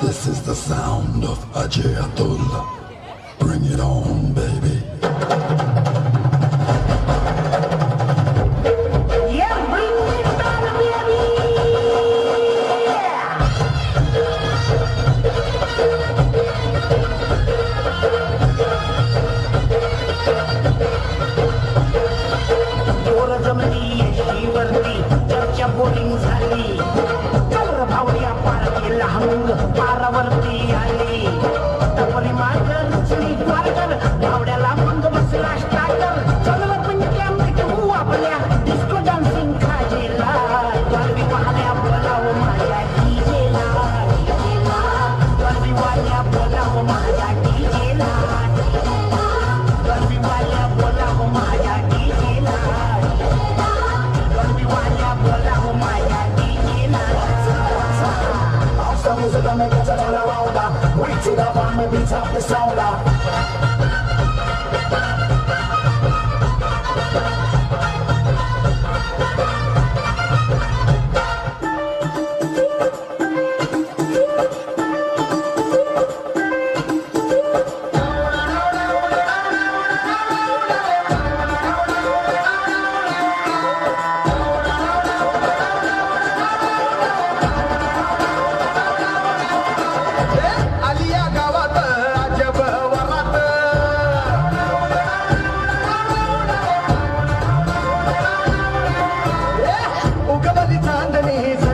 This is the sound of Ajay Atul. Bring it on, baby. पोर जमली यशीवरती चर्चा bowling झाली. चल भावड्या पार केला हंग पारावरती touch it all around her. Wait till the bomb and beat up the sound Thank Hey, hey, hey.